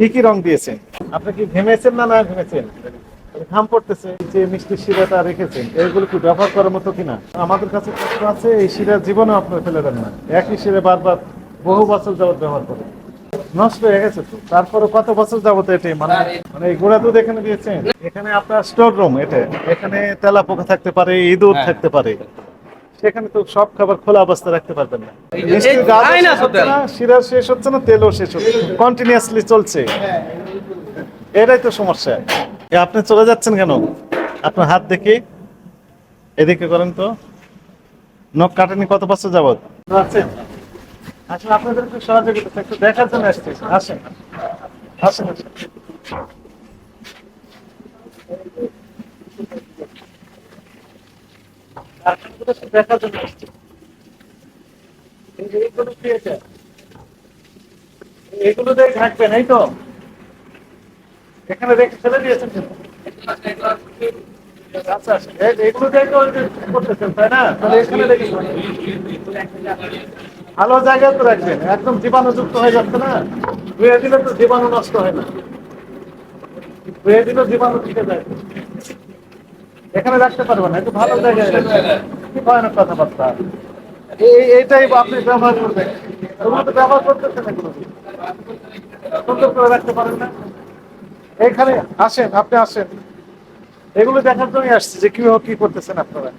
কি কি রং দিয়েছেন। আপনি কি ঘেমেছেন না না ঘেমেছেন? ঘাম পড়তেছে যে মিষ্টি শিরাটা রেখেছেন এগুলো কি ব্যবহার করার মতো কিনা? আমাদের কাছে প্রশ্ন আছে এই শিরা জীবনে আপনার ফেলে দেন না। একই শিরে বারবার বহু বছর যাবত ব্যবহার করেন। নষ্ট হয়ে গেছে তো। তারপরে কত বছর যাবত এটি? মানে মানে গোড়া দুধ এখানে দিয়েছেন। এখানে আপনার স্টোর রুম এটা। এখানে তেলা পোকা থাকতে পারে ইঁদুর থাকতে পারে। সেখানে তো সব খাবার খোলা অবস্থায় রাখতে পারবেন না। শিরা শেষ হচ্ছে না তেলও শেষ হচ্ছে কন্টিনিউয়াসলি চলছে। এটাই তো সমস্যা। আপনি চলে যাচ্ছেন কেন? আপনার হাত দেখি। এদিকে করেন তো। নখ কাটেনি কত বছর যাবত আছেন? আসলে আপনাদের একটু সহযোগিতা একটু দেখার জন্য আসছি। আসেন আসেন। আসেন। এগুলো দিয়ে থাকবেন এই তো এখানে ফেলে দিয়েছেন তাই না? তাহলে ভালো জায়গায় তো রাখবেন, একদম জীবাণুযুক্ত হয়ে যাচ্ছে না? ধুয়ে দিলে তো জীবাণু নষ্ট হয় না। ধুয়ে দিলে জীবাণু থেকে যায়। এখানে রাখতে পারবেন না, একটু ভালো জায়গায় কি ভয়ানক কথাবার্তা। এই এইটাই আপনি ব্যবহার করবেন। ওগুলো তো ব্যবহার করতেছেন এগুলো। সুন্দর করে রাখতে পারেন না। এখানে আসেন, আপনি আসেন। এগুলো দেখার জন্যই আসছে যে কীভাবে কি করতেছেন আপনারা।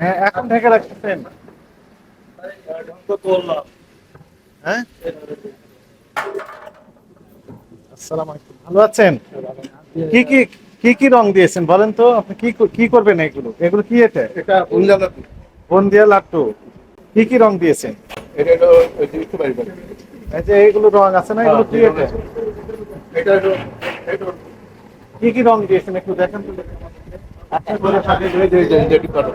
হ্যাঁ এখন ঢেকে রাখতেছেন। হ্যাঁ? আসসালামু আলাইকুম। ভালো আছেন? কি কি কি কি রং দিয়েছেন বলেন তো? আপনি কি কি করবেন এগুলো? এগুলো কি এটা? এটা উন্নত বন্দিয়া লাট্টু কি কি রং দিয়েছেন? এটা হলো। এই যে এইগুলো রং আছে না এগুলো কি এটা? এটা হলো কি কি রং দিয়েছেন একটু দেখেন তো। কাটো।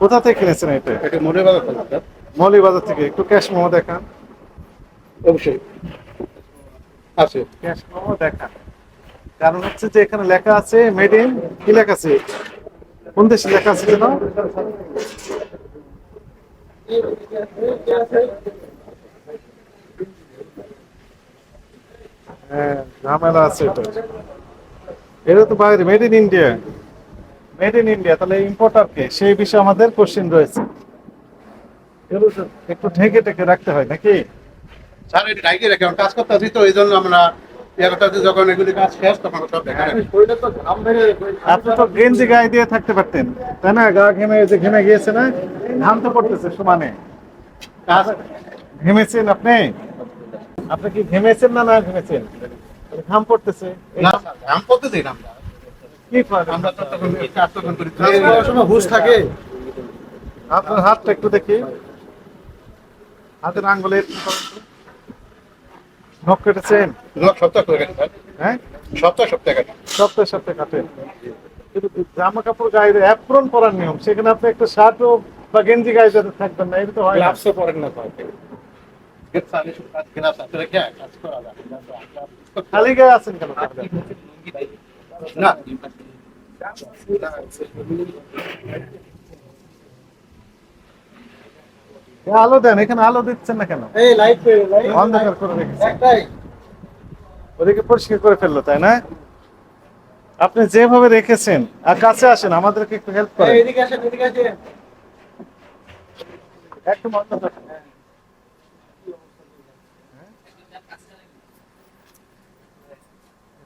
কোথা থেকে কিনেছেন এটা? এটা বাজার তো না, মৌলিবাজার থেকে। একটু ক্যাশ মোমো দেখান। অবশ্যই। আছে। ক্যাশ মোমো দেখান কারণ হচ্ছে যে এখানে লেখা আছে মেড ইন কি লেখা আছে? কোন দেশে লেখা আছে যেন? হ্যাঁ ঝামেলা আছে এটা। এটা তো বাইরে made in India made in India তাহলে ইম্পোর্টার কে? সেই বিষয়ে আমাদের কোশ্চেন রয়েছে। এগুলো তো একটু ঢেকে ঢেকে রাখতে হয় নাকি? স্যার এটা রেখে কাজ করতে আছি তো এই জন্য আমরা করতে আছি, যখন এগুলি কাজ শেষ তখন সব দেখা আপনি তো গেঞ্জি গায়ে দিয়ে থাকতে পারতেন তাই না গা ঘেমে যে ঘেমে গিয়েছে না ঘাম তো পড়তেছে সমানে ঘেমেছেন আপনি আপনি কি ঘেমেছেন না না ঘেমেছেন ঘাম পড়তেছে। কি আমরা তো তখন কাজ তখন করি। সময় হুঁশ থাকে? আপনার হাতটা একটু দেখি হাতের আঙ্গুলে একটু করেন তো। নখ কেটেছেন সপ্তাহ করে কাটি, হ্যাঁ? সপ্তাহ সপ্তাহ কাটি। সপ্তাহে সপ্তাহে কিন্তু জামা কাপড় গায়ে অ্যাপ্রন পরার নিয়ম সেখানে আপনি একটা শার্টও বা গেঞ্জি গায়ে যাতে থাকবেন না এটা তো হয় না। কাজ করা যায়? খালি গায়ে আছেন কেন না এ আলো দেন এখানে আলো দিচ্ছেন না কেন? অন্ধকার করে রেখেছেন। ওদিকে পরিষ্কার করে ফেলল তাই না? আপনি যেভাবে রেখেছেন আর কাছে আসেন আমাদেরকে একটু হেল্প করেন। একটু বন্ধ করেন।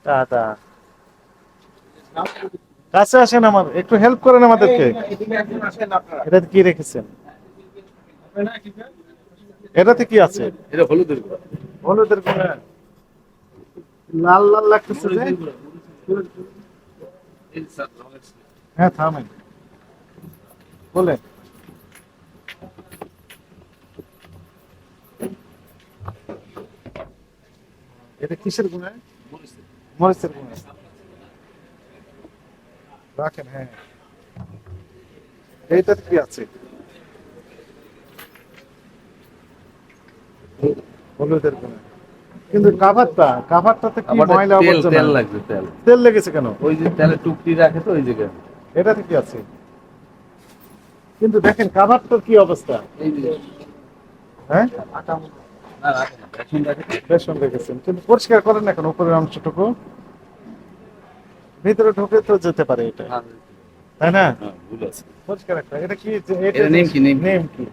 তা, তা। কাছে আসেন আমার একটু হেল্প করেন আমাদেরকে। এটা কি রেখেছেন? এটাতে কি আছে? এটা হলুদের গুঁড়ো। হলুদের গুঁড়া। লাল লাল লাগতেছে হ্যাঁ থামেন। বলেন। এটা কিসের গুণা মরিচের গুণা রাখেন হ্যাঁ। এইটাতে কি আছে? হলুদের কিন্তু কাভারটা কাভারটাতে কি ময়লা আবর্জনা? তেল তেল। তেল লেগেছে কেন? ওই যে তেলে টুকটি রাখে তো ওই জায়গায়। এটাতে কি আছে? কিন্তু দেখেন কাভারটার কি অবস্থা? হ্যাঁ? বেসন রেখেছেন। কিন্তু পরিষ্কার করেন এখন উপরের অংশটুকু? ভিতরে ঢুকে তো যেতে পারে এটা। তাই না? হ্যাঁ, পরিষ্কার একটা। এটা কি নেম কি নিমকি, নিমকি।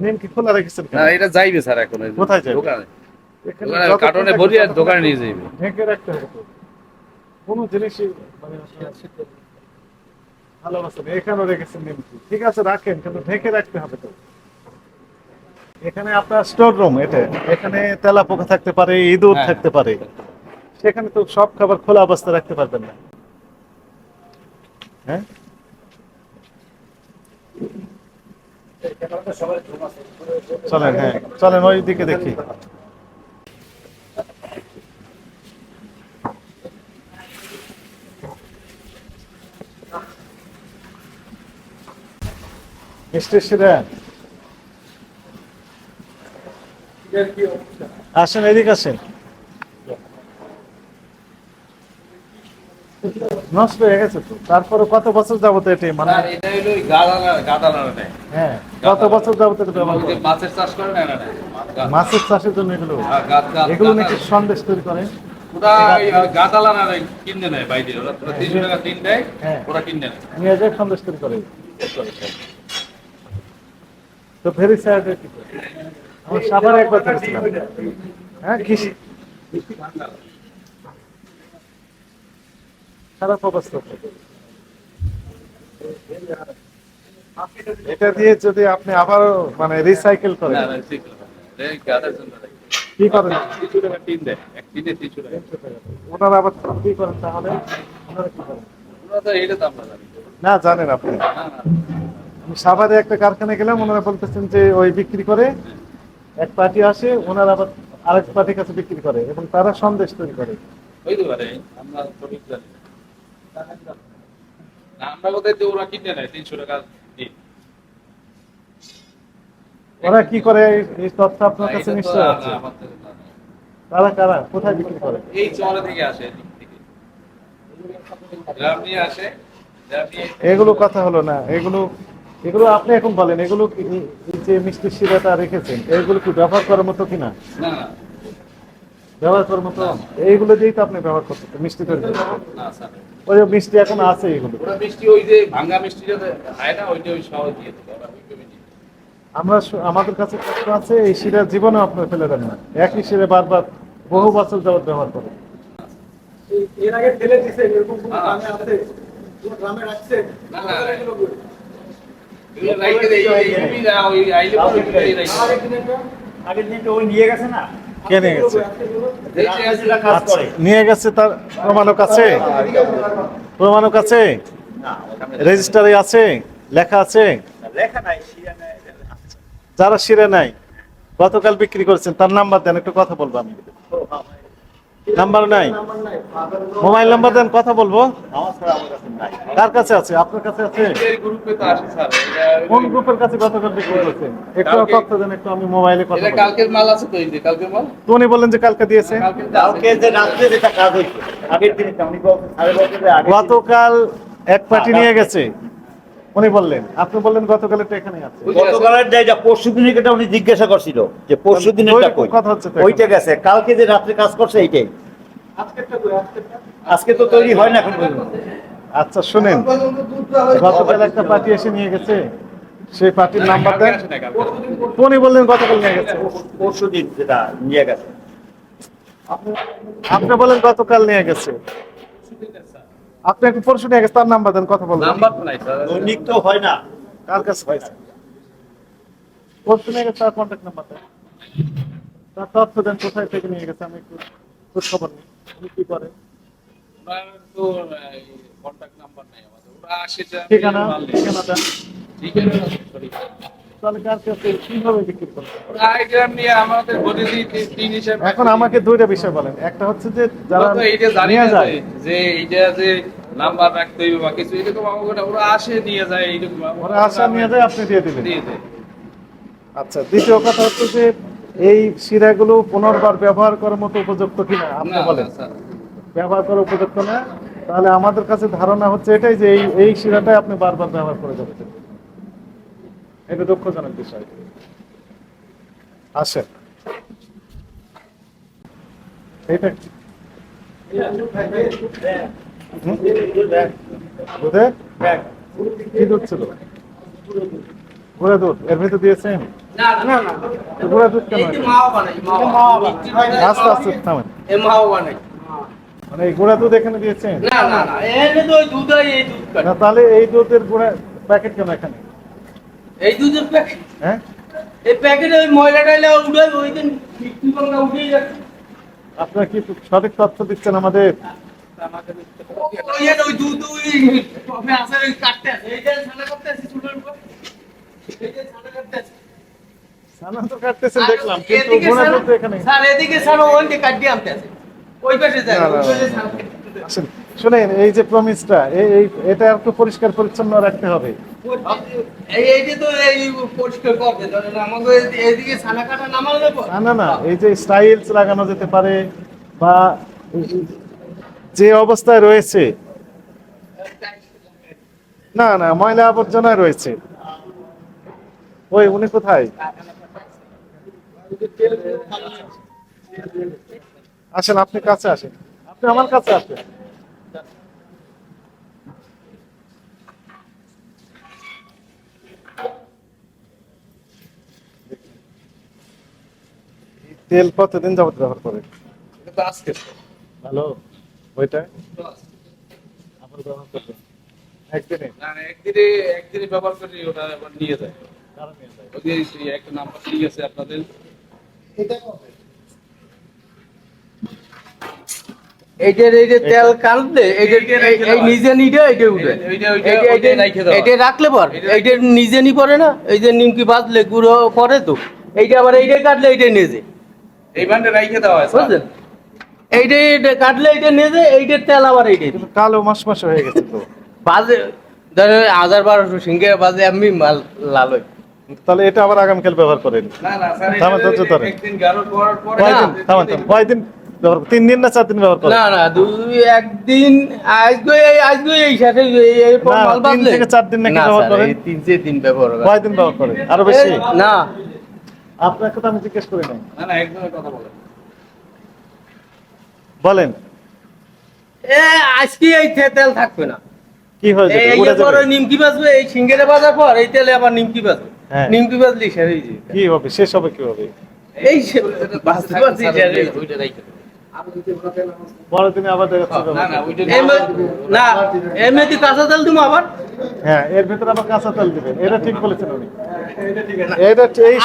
নিমকি নিমকি খোলা রেখেছেন না এটা যাইবে স্যার এখন কোথায় যাইবে? দোকানে। এখানে দোকানে যতক্ষণ কার্টনে থাকবে ভরি আর ততক্ষণ দোকানে নিয়ে যাইবে। ঢেকে রাখতে হবে কোনো জিনিসই মানে ভালোবাসেন এখানেও রেখেছেন নিমকি। ঠিক আছে রাখেন কিন্তু ঢেকে রাখতে হবে তো। এখানে আপনার স্টোর রুম এটা। এখানে তেলা পোকা থাকতে পারে ইঁদুর হ্যাঁ। থাকতে পারে। সেখানে তো সব খাবার খোলা অবস্থায় রাখতে পারবেন না। হ্যাঁ? চলেন হ্যাঁ চলেন ওই দিকে দেখি। মিস্টার সিরা আসেন এদিকে আসেন। নষ্ট হয়ে গেছে তো। তারপরে কত বছর যাবত এটি মানে এটা হলো গাদালা গাদালা হ্যাঁ কত বছর যাবত এটা ব্যবহার মাছের চাষ করে না না না মাছের চাষের জন্য এগুলো হ্যাঁ, এগুলো নাকি সন্দেশ তৈরি করে। ওরা কিনে নেয় বাইরে ওরা টাকা দেয় হ্যাঁ। ওরা কিনে নেয়। নিয়ে যায় সন্দেশ তৈরি করে। তো আমার সাভারে একবার হ্যাঁ কৃষি এটা দিয়ে যদি আপনি আবার মানে রিসাইকেল করেন। কি করেন? ওনারা আবার কি করেন তাহলে? না জানেন আপনি। সাভারে একটা কারখানায় গেলাম ওনারা বলতেছেন যে ওই বিক্রি করে এক পার্টি আসে ওনারা আবার আরেক পার্টির কাছে বিক্রি করে এবং তারা সন্দেশ তৈরি করে। আমরা আমরা ওরা কিনে নেয় তিনশো টাকা দিন ওরা কি করে? এই- তথ্য আপনার কাছে নিশ্চয় আছে। কারা কোথায় বিক্রি করে? এই চরে থেকে। আসে নিয়ে আসে এগুলো কথা হলো না এগুলো এগুলো আপনি এখন বলেন এগুলো যে মিষ্টি শিরাটা রেখেছেন এগুলো কি ব্যবহার করার মতো কিনা? না। ব্যবহার করার মতো এইগুলো দিয়েই তো আপনি ব্যবহার করতেন মিষ্টি তৈরি। ওই যে মিষ্টি এখন আছে ওরা মিষ্টি ওই যে ভাঙ্গা মিষ্টি যাতে হয় না ওইটা ওই সহ দিয়ে। আমরা আমাদের কাছে তথ্য আছে এই শিরা জীবনে আপনার ফেলে দেন না। একই শিরে বারবার বহু বছর যাবত ব্যবহার করে এর আগে ফেলে দিছে এরকম কোনো। গ্রামে আছে? কোনো গ্রামে রাখছে? না, না, দিনে ওই নিয়ে গেছে না? কে নিয়ে গেছে? আচ্ছা, নিয়ে গেছে তার প্রমাণক আছে? প্রমাণক আছে? রেজিস্টারে আছে? লেখা আছে? যারা শিরে নাই গতকাল বিক্রি করেছেন তার নাম্বার দেন একটু কথা বলব আমি। নাম্বার নাই। মোবাইল নাম্বার দেন কথা বলব। আমার ছাড়া আমার কাছে নাই কার কাছে আছে? আপনার কাছে আছে? কোন গ্রুপের কাছে গতকাল বিক্রি করেছেন? একটু তথ্য দেন একটু আমি মোবাইলে কথা এটা কালকের মাল আছে তো এই যে কালকের মাল? তো উনি বললেন যে কালকে দিয়েছে। কালকে যে রাত্রে যেটা কাজ হয়েছে আগের দিনে। গতকাল এক পার্টি নিয়ে গেছে। উনি বললেন আপনি বললেন গতকাল এটা এখানে আছে। গতকালের যা পরশু দিনের এটা উনি জিজ্ঞাসা করছিল যে পরশু দিনেরটা কই? কথা হচ্ছে তো ওইটা গেছে। কালকে যে রাত্রে কাজ করছে এইটাই। আজকে তো তৈরি হয় না এখন পর্যন্ত। আচ্ছা শুনেন। গতকাল একটা পার্টি এসে নিয়ে গেছে। সেই পার্টির নাম্বার দেন। উনি বললেন গতকাল নিয়ে গেছে। পরশু দিন যেটা নিয়ে গেছে। আপনি বলেন গতকাল নিয়ে গেছে। আপনি একটু পরশু নিয়ে তার নাম্বার দেন কথা বলবেন। নাম্বার নাই স্যার। দৈনিক তো হয় না। কার কাছে পরশু নিয়ে তার কন্ট্যাক্ট নাম্বার দেন। তার তথ্য দেন কোথায় থেকে নিয়ে গেছে আমি একটু খোঁজ খবর নিই। উনি কি করে? ওনার তো কন্টাক্ট নাম্বার নাই আমাদের। ওরা আসে ঠিকানা। ঠিকানা দেন ঠিকানা কার এখন আমাকে দুইটা বিষয় বলেন। একটা হচ্ছে যে যারা এইটা জানি যায়। যে- এইটা যে নাম্বার রাখতে হইবে বা কিছু এরকম আমাকে ওরা আসে নিয়ে যায় এইরকম ওরা আশা নিয়ে যায় আপনি দিয়ে দিবেন। আচ্ছা দ্বিতীয় কথা হচ্ছে যে এই শিরাগুলো পুনর্বার ব্যবহার করার মতো উপযুক্ত কিনা আপনি বলেন। স্যার। ব্যবহার করার উপযুক্ত না? তাহলে আমাদের কাছে ধারণা হচ্ছে এটাই যে এই এই শিরাটাই আপনি বারবার ব্যবহার করে যাচ্ছেন। এটা দুঃখজনক বিষয়। আসেন এইটা দুধে? কি দুধ ছিল? গুঁড়া দুধ। এর ভিতরে দিয়েছেন না না না তো গুঁড়া দুধ কেন? এই যে মাও বানাই মাও বানাই। আস্তে থামেন। মানে এই গুঁড়া দুধ এখানে দিয়েছেন না না না। এনে তো ওই দুধ এই দুধ কাটে। না তাহলে এই দুধের গুঁড়া প্যাকেট কেন এখানে? এই দুধের প্যাকেট হ্যাঁ? এই প্যাকেটে ওই ময়লা টয়লা উঠে ওই দিন বিক্রি করলে উঠেই যাচ্ছে। আপনারা কি সঠিক তথ্য দিচ্ছেন আমাদের? ছানা তো কাটতেছেন দেখলাম কিন্তু এদিকে গুঁড়া ছানা- দুধ তো এখানে স্যার এদিকে ছানা কাটিয়ে আনতে আছে। ওই পাশে যায়। আসেন। শুনেন এই যে প্রমিসটা এই এটা একটু পরিষ্কার পরিচ্ছন্ন রাখতে হবে। না না এই যে স্টাইলস লাগানো যেতে পারে বা যে অবস্থায় রয়েছে। না না ময়লা আবর্জনায় রয়েছে। ওই উনি কোথায়? আসেন আপনি কাছে আসেন। আপনি আমার কাছে আসেন। তেল কতদিন যাবত ব্যবহার করে? আজকে। ভালো ওইটা আবার ব্যবহার একদিনে? না একদিনে একদিনে ব্যবহার করে ওটা আবার নিয়ে যায়। কারণ নিয়ে যায়। ওই যে একটা নাম্বার ঠিক আছে আপনাদের? এইটার এই যে তেল রেখে এই নিজে নিতে এইটা উঠে। এইটা রাখলে পর এইটা- নিজে নি পড়ে না এই যে নিমকি বাজলে গুঁড়ো পরে তো। এইটা আবার এইটা কাটলে এইটা নিজে। এই বান্ডে রাইখে দেওয়া বুঝলেন? এইটা এইটা কাটলে এইটা নিজে এইটার তেল আবার এইটাই। কালো মাস মাস হয়ে গেছে তো। বাজে ধরে হাজার বারোশো সিঙ্গে বাজে আমি মাল লাল হই তাহলে এটা আবার আগামীকাল ব্যবহার করেন। না না স্যার থামেন, ধৈর্য ধরেন। একদিন গাঢ় করার পরে থামেন থামেন কয়দিন? ব্যবহার তিন দিন না চার দিন ব্যবহার করেন না না দুই একদিন আজকে এই আজকে এই সাথে এই এই মাল তিন থেকে চার দিন নাকি ব্যবহার করেন? তিন চার দিন ব্যবহার করেন। কয়দিন ব্যবহার করেন? আরও বেশি? না। আপনার কথা আমি জিজ্ঞেস করি নাই। না না একদমই কথা বলেন। বলেন। এ আজকে এই তেল থাকবে না। কি হয়ে এই পর নিমকি বাজবে এই সিঙ্গেরে বাজার পর এই তেলে আবার নিমকি বাজবে। হ্যাঁ। নিমকি বাজলি সেরে কি হবে? শেষ হবে কি হবে এই সে- বাজতে বাজতে দিনে আবার না কাঁচা তেল তুমি আবার? হ্যাঁ এর ভিতরে আবার কাঁচা তেল দিবেন। এটা ঠিক বলেছেন উনি।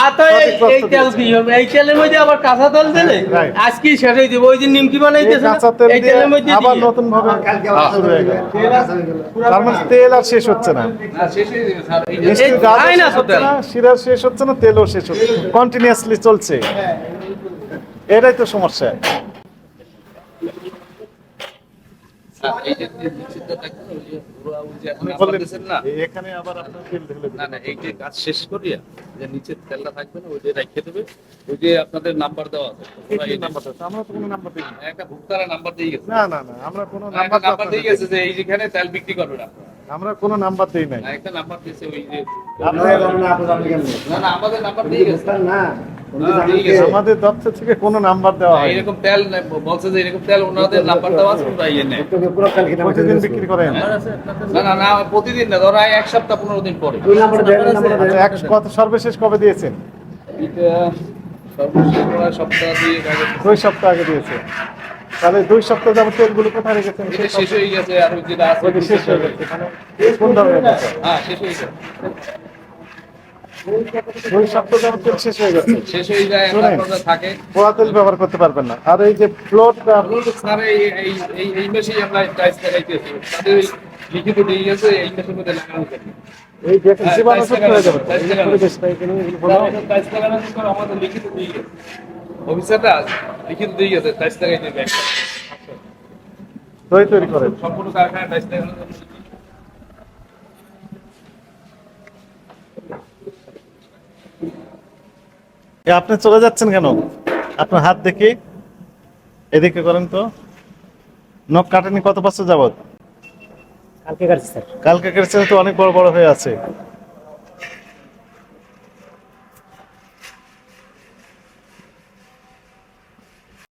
আর তো এই সঠিক এই তথ্য তেল দিয়েছেন। কি হবে। এই তেলের মধ্যে আবার কাঁচা তেল দিলে? Right. আজকে সেরে দিব। ওই যে নিমকি এই বানাইতেছে না, কাঁচা তেল এই দিয়ে তেলের মধ্যে আবার দিয়ে। নতুন ভাবে শুরু গেল। তার তেল আর শেষ হচ্ছে না। না শেষ হচ্ছে না শিরার শেষ হচ্ছে না তেলও শেষ হচ্ছে কন্টিনিউয়াসলি চলছে। এটাই তো সমস্যা স্যার, এই যে যে নিশ্চিতটা দেখেন, ওই যে পুরো ওই যে এখন না আবার আপনার তেল ঢেলে না না এই যে কাজ শেষ করিয়া যে নিচে তেলটা থাকবে না ওই যে রেখে দেবে ওই যে আপনাদের নাম্বার দেওয়া আছে নাম্বারটা আমরা তো কোনো নাম্বার দিই না। একটা ভুক্তারা নাম্বার দিয়ে গেছে। না না না আমরা কোনো নাম্বার নাম্বার দিয়ে গেছে যে এই যেখানে তেল বিক্রি করবেন আপনারা। আমরা কোনো নাম্বার দেই নাই। না, একটা নাম্বার দিয়েছে ওই যে আপনার- না না আমাদের নাম্বার দিয়ে গেছে। না। আমাদের দপ্তর থেকে কোনো নাম্বার দেওয়া হয় এরকম তেল নেই, বলছে যে এরকম তেল ওনাদের নাম্বার দেওয়া আছে ওরা ইয়ে প্রতিদিন বিক্রি করেন। না না না প্রতিদিন না ধরো এক সপ্তাহ পনেরো দিন পরে। এক কত সর্বশেষ কবে দিয়েছেন? এটা সর্বশেষ সপ্তাহ দিয়ে আগে দুই সপ্তাহ আগে দিয়েছে। তাহলে দুই সপ্তাহ যাবত তেলগুলো কোথায় রেখেছেন? এটা শেষ হয়ে গেছে আর যেটা আছে শেষ হয়ে গেছে। মানে কোন ধরনের হ্যাঁ শেষ হয়ে গেছে। শেষ হয়ে গেছে। শেষ যায় শুনেন। থাকে। পোড়া তেল ব্যবহার করতে পারবেন না। আর এই যে ফ্লোট স্যার এই এই এই এই মেশিন আমরা টাইস লাগাইতেছি তাদের লিখিত দিয়ে গেছে এই মেশিনের মধ্যে লাগানো থাকে এই দেখেন জীবাণু টাইলস মুক্ত যাবে। টাইলস এই লাগানো। পরিবেশটা এখানে এগুলো হলো। টাইস লাগানোর পর আমাদের লিখিত দিয়ে গেছে। অফিসারটা লিখিত দিয়ে গেছে টাইস দই তৈরি করেন। সম্পূর্ণ কারখানা টাইস লাগানোর আপনি চলে যাচ্ছেন কেন? আপনার হাত দেখি এদিকে করেন তো। নখ কাটেনি কত বছর যাবৎ? কালকে কাটছি স্যার। কালকে কেটেছেন তো অনেক বড় বড় হয়ে আছে।